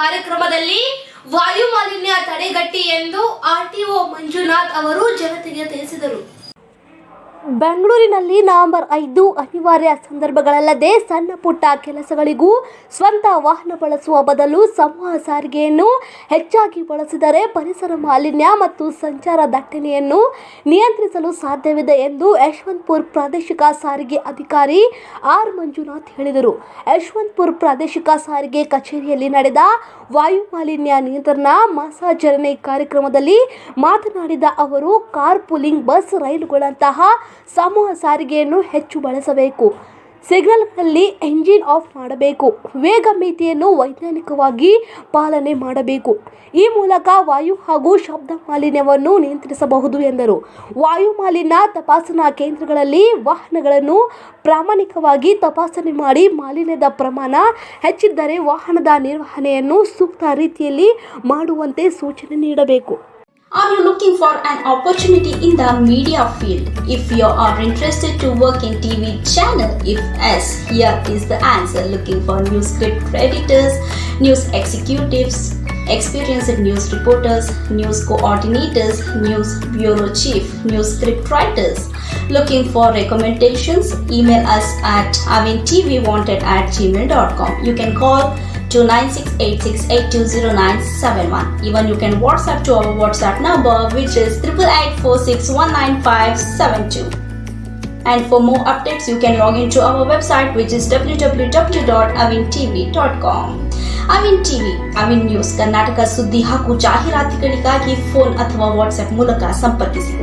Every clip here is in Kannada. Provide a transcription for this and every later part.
ಕಾರ್ಯಕ್ರಮದಲ್ಲಿ ವಾಯು ಮಾಲಿನ್ಯ ತಡೆಗಟ್ಟಿ ಎಂದು ಆರ್ಟಿಒ ಮಂಜುನಾಥ್ ಅವರು ಜನತೆಗೆ ತಿಳಿಸಿದರು ಬೆಂಗಳೂರಿನಲ್ಲಿ ನವೆಂಬರ್ ಐದು ಅನಿವಾರ್ಯ ಸಂದರ್ಭಗಳಲ್ಲದೆ ಸಣ್ಣ ಪುಟ್ಟ ಕೆಲಸಗಳಿಗೂ ಸ್ವಂತ ವಾಹನ ಬಳಸುವ ಬದಲು ಸಮೂಹ ಸಾರಿಗೆಯನ್ನು ಹೆಚ್ಚಾಗಿ ಬಳಸಿದರೆ ಪರಿಸರ ಮಾಲಿನ್ಯ ಮತ್ತು ಸಂಚಾರ ದಟ್ಟಣೆಯನ್ನು ನಿಯಂತ್ರಿಸಲು ಸಾಧ್ಯವಿದೆ ಎಂದು ಯಶವಂತಪುರ ಪ್ರಾದೇಶಿಕ ಸಾರಿಗೆ ಅಧಿಕಾರಿ ಆರ್ ಮಂಜುನಾಥ್ ಹೇಳಿದರು. ಯಶವಂತಪುರ ಪ್ರಾದೇಶಿಕ ಸಾರಿಗೆ ಕಚೇರಿಯಲ್ಲಿ ನಡೆದ ವಾಯು ಮಾಲಿನ್ಯ ನಿಯಂತ್ರಣ ಮಾಸಾಚರಣೆ ಕಾರ್ಯಕ್ರಮದಲ್ಲಿ ಮಾತನಾಡಿದ ಅವರು ಕಾರ್ ಪೂಲಿಂಗ್ ಬಸ್ ರೈಲುಗಳಂತಹ ಸಮೂಹ ಸಾರಿಗೆಯನ್ನು ಹೆಚ್ಚು ಬಳಸಬೇಕು. ಸಿಗ್ನಲ್ನಲ್ಲಿ ಎಂಜಿನ್ ಆಫ್ ಮಾಡಬೇಕು. ವೇಗ ಮಿತಿಯನ್ನು ವೈಜ್ಞಾನಿಕವಾಗಿ ಪಾಲನೆ ಮಾಡಬೇಕು. ಈ ಮೂಲಕ ವಾಯು ಹಾಗೂ ಶಬ್ದ ಮಾಲಿನ್ಯವನ್ನು ನಿಯಂತ್ರಿಸಬಹುದು ಎಂದರು. ವಾಯು ಮಾಲಿನ್ಯ ತಪಾಸಣಾ ಕೇಂದ್ರಗಳಲ್ಲಿ ವಾಹನಗಳನ್ನು ಪ್ರಾಮಾಣಿಕವಾಗಿ ತಪಾಸಣೆ ಮಾಡಿ ಮಾಲಿನ್ಯದ ಪ್ರಮಾಣ ಹೆಚ್ಚಿದ್ದರೆ ವಾಹನದ ನಿರ್ವಹಣೆಯನ್ನು ಸೂಕ್ತ ರೀತಿಯಲ್ಲಿ ಮಾಡುವಂತೆ ಸೂಚನೆ ನೀಡಬೇಕು. Are you looking for an opportunity in the media field? If you are interested to work in TV channel, if yes, here is the answer. Looking for news script editors, news executives, experienced news reporters, news coordinators, news bureau chief, news script writers. Looking for recommendations? Email us at avintvwanted at gmail.com. You can call to 9686820971. Even you can WhatsApp to our WhatsApp number which is 88846195572. And for more updates, you can log into our website which is www.avintv.com. Avin TV Avin news Karnataka ಸುದ್ದಿ ಹಾಗೂ ಜಾಹೀರಾತುಗಳಿಗಾಗಿ ಫೋನ್ ಅಥವಾ ವಾಟ್ಸ್ಆಪ್ ಮೂಲಕ ಸಂಪರ್ಕಿಸಿ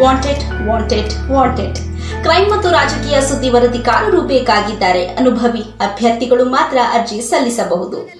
ವಾಂಟೆಡ್ ವಾಂಟೆಡ್ ವಾಂಟೆಡ್ ಕ್ರೈಮ್ ಮತ್ತು ರಾಜಕೀಯ ಸುದ್ದಿ ವರದಿಗಾರರು ಬೇಕಾಗಿದ್ದಾರೆ. ಅನುಭವಿ ಅಭ್ಯರ್ಥಿಗಳು ಮಾತ್ರ ಅರ್ಜಿ ಸಲ್ಲಿಸಬಹುದು.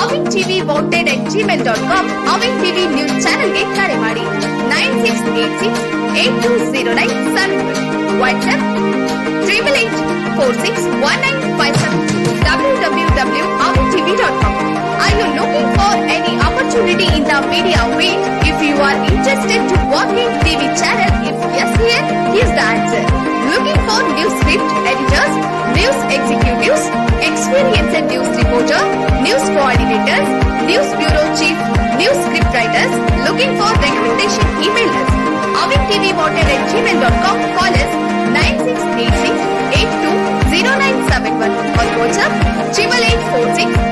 Avin TV wanted at Gmail dot com Avin TV news ಚಾನೆಲ್ಗೆ ಕರೆ ಮಾಡಿ nine six eight six eight two zero nine seven WhatsApp triple eight four six one nine five seven W W W Avin TV dot com Are you looking for any opportunity in the media field? If you are interested to work in TV channel, if yes here, here's the answer. Looking for news script editors, news executives, experienced news reporter, news coordinators news bureau chief news script writers looking for recommendation email us avik tv water at gmail.com call us 9686 820971 or WhatsApp 8846